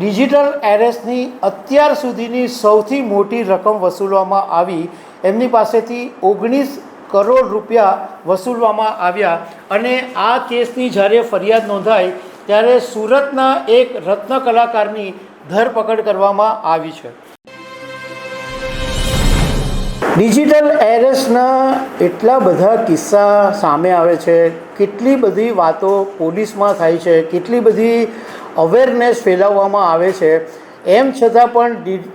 Digital એરેસ્ટની અત્યાર સુધીની સૌથી મોટી રકમ વસૂલવામાં આવી. એમની પાસેથી ઓગણીસ કરોડ રૂપિયા વસૂલવામાં આવ્યા અને આ કેસની જ્યારે ફરિયાદ નોંધાઈ, ત્યારે સુરતના એક રત્ન કલાકારની ધરપકડ કરવામાં આવી છે. ડિજિટલ એરેસ્ટના એટલા બધા કિસ્સા સામે આવે છે. કેટલી બધી વાતો પોલીસમાં થાય છે. કેટલી બધી અવેરનેસ ફેલાવવામાં આવે છે. એમ છતાં પણ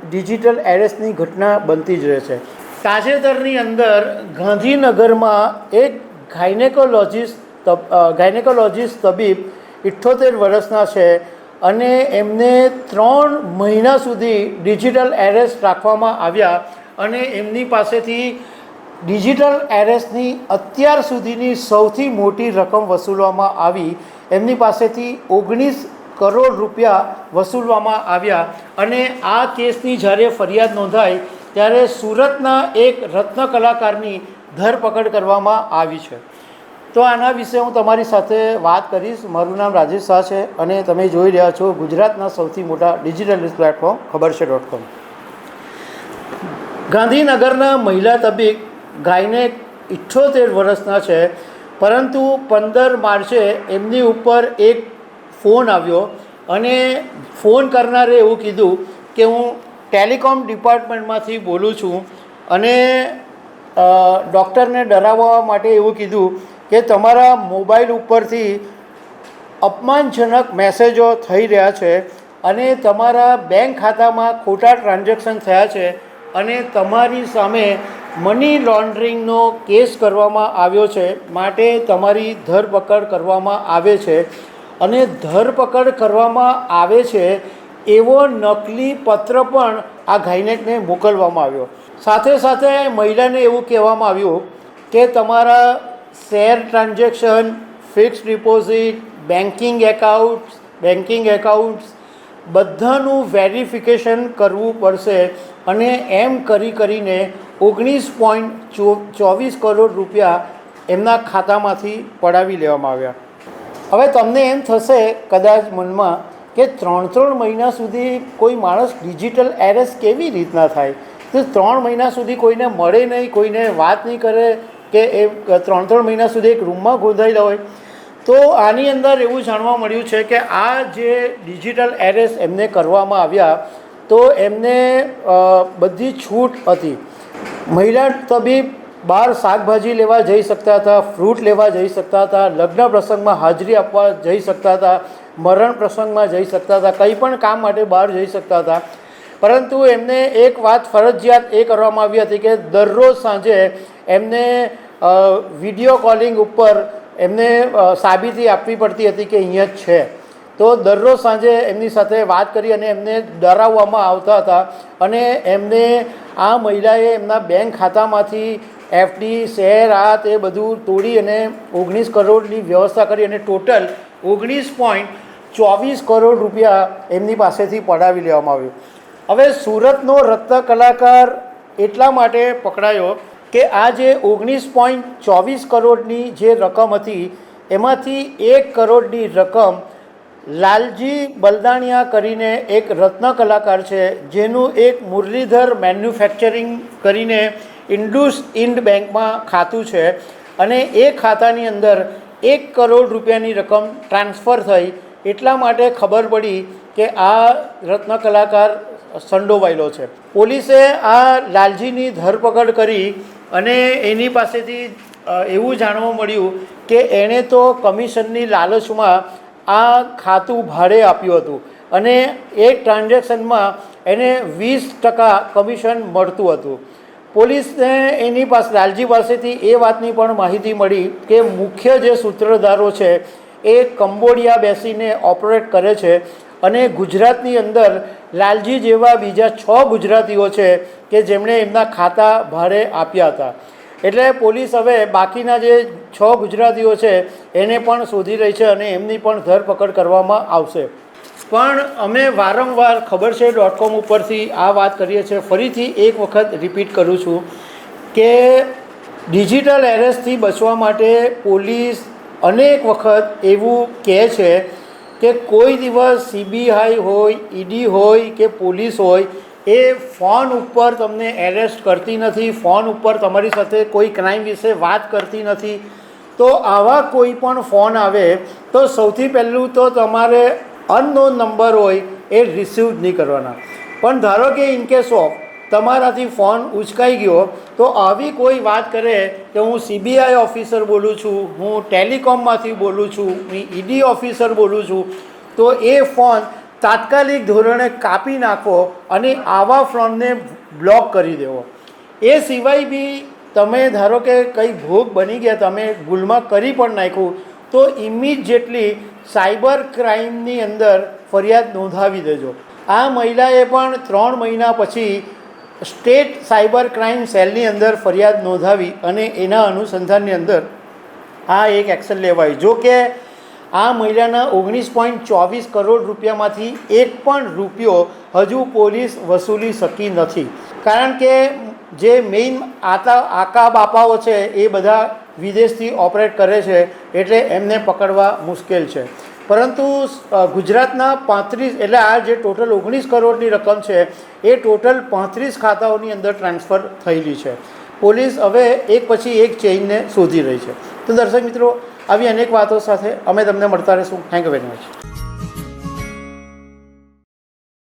ડિજિટલ એરેસ્ટની ઘટના બનતી જ રહે છે. તાજેતરની અંદર ગાંધીનગરમાં એક ગાયનેકોલોજીસ્ટ ગાયનેકોલોજીસ્ટ તબીબ ઇઠ્ઠોતેર વર્ષના છે અને એમને ત્રણ મહિના સુધી ડિજિટલ એરેસ્ટ રાખવામાં આવ્યા અને એમની પાસેથી ડિજિટલ એરેસ્ટની અત્યાર સુધીની સૌથી મોટી રકમ વસૂલવામાં આવી. એમની પાસેથી ઓગણીસ કરોડ રૂપિયા વસૂલવામાં આવ્યા અને આ કેસની જ્યારે ફરિયાદ નોંધાઈ, ત્યારે સુરતના એક રત્ન કલાકારની ધરપકડ કરવામાં આવી છે. તો આના વિશે હું તમારી સાથે વાત કરીશ. મારું નામ રાજેશ શાહ છે અને તમે જોઈ રહ્યા છો ગુજરાતના સૌથી મોટા ડિજિટલ ન્યૂઝ પ્લેટફોર્મ ખબર છે ડોટ કોમ. ગાંધીનગરના મહિલા તબીબ ગાયને ઇઠ્ઠોતેર વર્ષના છે, પરંતુ પંદર માર્ચે એમની ઉપર એક ફોન આવ્યો અને ફોન કરનારે એવું કીધું કે હું ટેલિકોમ ડિપાર્ટમેન્ટમાંથી બોલું છું અને ડૉક્ટરને ડરાવવા માટે એવું કીધું કે તમારા મોબાઈલ ઉપરથી અપમાનજનક મેસેજો થઈ રહ્યા છે અને તમારા બેંક ખાતામાં ખોટા ટ્રાન્ઝેક્શન થયા છે અને તમારી સામે મની લોન્ડરિંગનો કેસ કરવામાં આવ્યો છે, માટે તમારી ધરપકડ કરવામાં આવે છે. અને ધરપકડ કરવામાં આવે છે એવો નકલી પત્ર પણ આ ગાયનેકને મોકલવામાં આવ્યો. સાથે સાથે મહિલાને એવું કહેવામાં આવ્યું કે તમારા share transaction fix deposit, banking accounts banking accounts બધાનું વેરિફિકેશન કરવું પડશે અને એમ કરી કરીને ઓગણીસ પોઈન્ટ ચોવીસ કરોડ રૂપિયા એમના ખાતામાંથી પડાવી લેવામાં આવ્યા. હવે તમને એમ થશે કદાચ મનમાં કે ત્રણ ત્રણ મહિના સુધી કોઈ માણસ ડિજિટલ એરેસ કેવી રીતના થાય? તો ત્રણ મહિના સુધી કોઈને મળે નહીં, કોઈને વાત નહીં કરે કે એ ત્રણ ત્રણ મહિના સુધી એક રૂમમાં ગોંધાયેલા હોય. તો આની અંદર એવું જાણવા મળ્યું છે કે આ જે ડિજિટલ એરેસ એમને કરવામાં આવ્યા, તો એમને બધી છૂટ હતી. મહિલા તબીબ બહાર શાકભાજી લેવા જઈ શકતા હતા, ફ્રૂટ લેવા જઈ શકતા હતા, લગ્ન પ્રસંગમાં હાજરી આપવા જઈ શકતા હતા, મરણ પ્રસંગમાં જઈ શકતા હતા, કંઈ પણ કામ માટે બહાર જઈ શકતા હતા. પરંતુ એમને એક વાત ફરજિયાત એ કરવામાં આવી હતી કે દરરોજ સાંજે એમને વીડિયો કોલિંગ ઉપર એમને સાબિતી આપવી પડતી હતી કે અહીંયા જ છે. તો દરરોજ સાંજે એમની સાથે વાત કરી અને એમને ડરાવવામાં આવતા હતા અને એમને આ મહિલાએ એમના બેંક ખાતામાંથી એફડી શેર આ તે બધું તોડી અને ઓગણીસ કરોડની વ્યવસ્થા કરી અને ટોટલ ઓગણીસ પોઈન્ટ ચોવીસ કરોડ રૂપિયા એમની પાસેથી પડાવી લેવામાં આવ્યું. હવે સુરતનો રત્ન કલાકાર એટલા માટે પકડાયો કે આ જે ઓગણીસ પોઈન્ટ ચોવીસ કરોડની જે રકમ હતી, એમાંથી એક કરોડની રકમ લાલજી બલદાણિયા કરીને એક રત્ન કલાકાર છે, જેનું એક મુરલીધર મેન્યુફેક્ચરિંગ કરીને ઇન્ડુસ ઇન્ડ બેંકમાં ખાતું છે અને એ ખાતાની અંદર એક કરોડ રૂપિયાની રકમ ટ્રાન્સફર થઈ. એટલા માટે ખબર પડી કે આ રત્ન કલાકાર સંડોવાયેલો છે. પોલીસે આ લાલજીની ધરપકડ કરી અને એની પાસેથી એવું જાણવા મળ્યું કે એણે તો કમિશનની લાલચમાં આ ખાતું ભાડે આપ્યું હતું અને એ ટ્રાન્ઝેક્શનમાં એને વીસ ટકા કમિશન મળતું હતું. પોલીસને એની પાસે, લાલજી પાસેથી એ વાતની પણ માહિતી મળી કે મુખ્ય જે સૂત્રધારો છે, એ કંબોડિયા બેસીને ઓપરેટ કરે છે અને ગુજરાતની અંદર લાલજી જેવા બીજા છ ગુજરાતીઓ છે કે જેમણે એમના ખાતા ભાડે આપ્યા હતા. એટલે પોલીસ હવે બાકીના જે છ ગુજરાતીઓ છે, એને પણ શોધી રહી છે અને એમની પણ ધરપકડ કરવામાં આવશે. પણ અમે વારંવાર ખબર છે ડોટ કોમ ઉપરથી આ વાત કરીએ છીએ. ફરીથી એક વખત રિપીટ કરું છું કે ડિજિટલ એરેસ્ટથી બચવા માટે પોલીસ અનેક વખત એવું કહે છે કે કોઈ દિવસ સીબીઆઈ હોય, ઈડી હોય કે પોલીસ હોય, એ ફોન ઉપર તમને એરેસ્ટ કરતી નથી, ફોન ઉપર તમારી સાથે કોઈ ક્રાઇમ વિશે વાત કરતી નથી. તો આવા કોઈ પણ ફોન આવે તો સૌથી પહેલું તો તમારે અનનોન નંબર હોય એ રિસીવ નહીં કરવાના. પણ ધારો કે ઇન કેસ ઓફ તમારાથી ફોન ઉચકાઈ ગયો, તો આવી કોઈ વાત કરે કે હું સીબીઆઈ ઓફિસર બોલું છું, હું ટેલિકોમમાંથી બોલું છું, હું ઈડી ઓફિસર બોલું છું, તો એ ફોન તાત્કાલિક ધોરણે કાપી નાખો અને આવા ફોનને બ્લોક કરી દેવો. એ સિવાય બી તમે ધારો કે કંઈ ભોગ બની ગયા, તમે ભૂલમાં કરી પણ નાખ્યું, તો ઇમિડિયેટલી સાયબર ક્રાઇમની અંદર ફરિયાદ નોંધાવી દેજો. આ મહિલાએ પણ ત્રણ મહિના પછી સ્ટેટ સાયબર ક્રાઇમ સેલની અંદર ફરિયાદ નોંધાવી અને એના અનુસંધાનની અંદર આ એક એક્શન લેવાય. જો કે આ મહિલાના ઓગણીસ પોઈન્ટ ચોવીસ કરોડ રૂપિયામાંથી એક પણ રૂપિયો હજુ પોલીસ વસૂલી શકી નથી. કારણ કે જે મેઇન આતા આકા બાપાઓ છે એ બધા વિદેશથી ઓપરેટ કરે છે એટલે એમને પકડવા મુશ્કેલ છે. પરંતુ ગુજરાતના પાંત્રીસ, એટલે આ જે ટોટલ ઓગણીસ કરોડની રકમ છે, એ ટોટલ પાંત્રીસ ખાતાઓની અંદર ટ્રાન્સફર થયેલી છે. પોલીસ હવે એક પછી એક ચેઇનને શોધી રહી છે. તો દર્શક મિત્રો, આવી અનેક વાતો સાથે અમે તમને મળતા રહીશું. Thank you very much